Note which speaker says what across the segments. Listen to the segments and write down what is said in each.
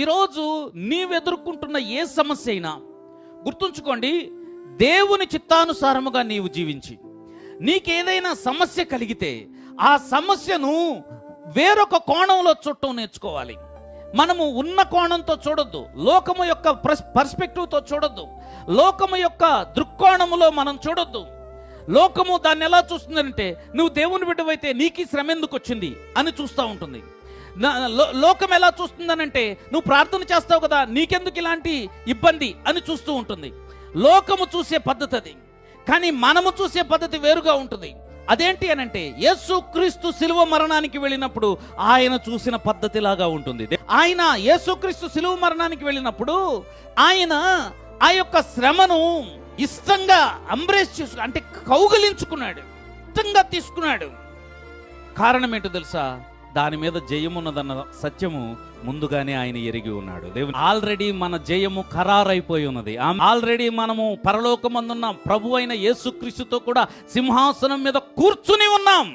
Speaker 1: ఈరోజు నీవు ఎదుర్కొంటున్న ఏ సమస్య అయినా గుర్తుంచుకోండి దేవుని చిత్తానుసారముగా నీవు జీవించి నీకేదైనా సమస్య కలిగితే ఆ సమస్యను వేరొక కోణంలో చుట్టం నేర్చుకోవాలి. మనము ఉన్న కోణంతో చూడొద్దు లోకము యొక్క పర్స్పెక్టివ్తో చూడొద్దు లోకము యొక్క దృక్కోణములో మనం చూడొద్దు. లోకము దాన్ని ఎలా చూస్తుందంటే నువ్వు దేవుని బిడ్డవైతే నీకు శ్రమ ఎందుకు వచ్చింది అని చూస్తూ ఉంటుంది. లోకం ఎలా చూస్తుందనంటే నువ్వు ప్రార్థన చేస్తావు కదా నీకెందుకు ఇలాంటి ఇబ్బంది అని చూస్తూ ఉంటుంది. లోకము చూసే పద్ధతి అది కానీ మనము చూసే పద్ధతి వేరుగా ఉంటుంది. అదేంటి అనంటే యేసు క్రీస్తు శిలువ మరణానికి వెళ్ళినప్పుడు ఆయన చూసిన పద్ధతిలాగా ఉంటుంది. ఆయన యేసుక్రీస్తు శిలువ మరణానికి వెళ్ళినప్పుడు ఆయన ఆ యొక్క శ్రమను ఇష్టంగా అంబ్రేస్ చేసుకు అంటే కౌగలించుకున్నాడు. ఇష్టంగా తీసుకున్నాడు. కారణం ఏంటో తెలుసా? దాని మీద జయమున్నదన్న సత్యము ముందుగానే ఆయన ఎరిగి ఉన్నాడు. దేవుని ఆల్రెడీ మన జయము ఖరారైపోయి ఉన్నది. ఆల్రెడీ మనము పరలోకమందున్న ప్రభు అయిన యేసుక్రీస్తుతో కూడా సింహాసనం మీద కూర్చుని ఉన్నాం.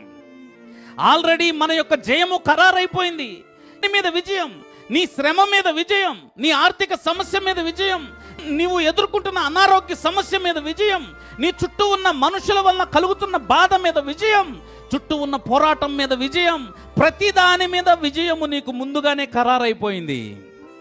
Speaker 1: ఆల్రెడీ మన యొక్క జయము ఖరారైపోయింది. నీ మీద విజయం నీ శ్రమ మీద విజయం నీ ఆర్థిక సమస్య మీద విజయం నీవు ఎదుర్కొంటున్న అనారోగ్య సమస్య మీద విజయం నీ చుట్టూ ఉన్న మనుషుల వల్ల కలుగుతున్న బాధ మీద విజయం చుట్టూ ఉన్న పోరాటం మీద విజయం ప్రతి దాని మీద విజయము నీకు ముందుగానే ఖరారైపోయింది.